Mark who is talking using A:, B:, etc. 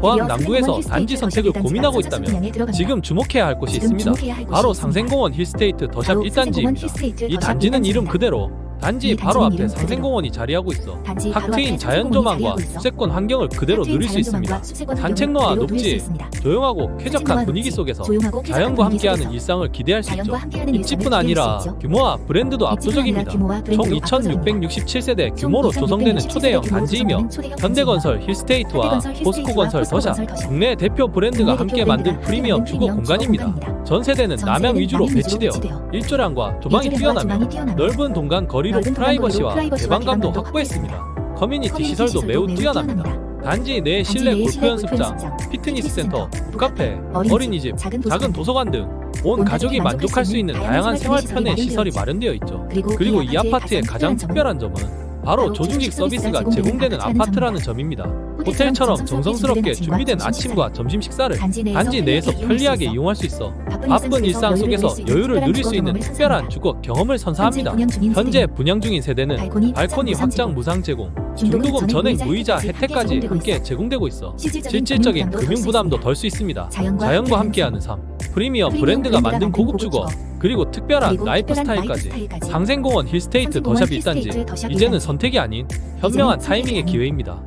A: 포항 남구에서 단지 선택을 고민하고 있다면 지금 주목해야 할 곳이 있습니다. 바로 상생공원 힐스테이트 더샵 1단지입니다. 이 단지는 이름 그대로 단지
B: 이
A: 바로 앞에 상생공원이 자리하고 있어 탁 트인
B: 앞에
A: 자연
B: 상생공원이
A: 조망과
B: 자리하고 있어.
A: 수색권 환경을 그대로 누릴 수 있습니다.
B: 자연조망과
A: 산책로와 녹지. 조용하고 쾌적한 분위기 속에서 자연과 함께하는 일상을 기대할 수 있죠. 입지뿐 아니라. 규모와 브랜드도 압도적입니다. 총
B: 브랜드도 압도적입니다.
A: 2667세대 규모로
B: 총
A: 조성되는
B: 2667
A: 초대형 단지이며 현대건설. 힐스테이트와 포스코건설 더샵. 국내 대표 브랜드가 함께 만든 프리미엄 주거 공간입니다. 전세대는
B: 세대는
A: 위주로 배치되어 일조량과 조망이 뛰어나며 넓은 동간 거리
B: 거리로 프라이버시와
A: 개방감도 확보했습니다. 커뮤니티 시설도 매우 뛰어납니다. 단지 내 실내 골프 연습장, 피트니스 센터, 북카페,
B: 어린이집, 작은 도서관
A: 등 온 가족이 만족할 수 있는 다양한 생활 편의 시설이 마련되어 있죠.
B: 그리고,
A: 이 아파트의 가장 특별한 점은 바로 조중직 서비스가 제공되는 아파트라는 점입니다. 호텔처럼 정성스럽게 준비된 아침과 점심 식사를
B: 단지 내에서,
A: 편리하게
B: 이용할
A: 수 있어. 바쁜 일상 속에서 여유를 누릴 수 있는 특별한 주거 경험을 선사합니다. 현재 분양 중인 세대는 발코니, 확장 무상 제공, 중도금 전액 무이자 혜택까지 함께 제공되고 있어. 실질적인 금융 부담도 덜 수 있습니다. 자연과 함께하는 삶, 프리미엄 브랜드가 만든 고급 주거, 그리고 특별한 라이프 스타일까지. 상생공원 힐스테이트 더샵 1단지. 이제는 선택이 아닌 현명한 타이밍의 기회입니다.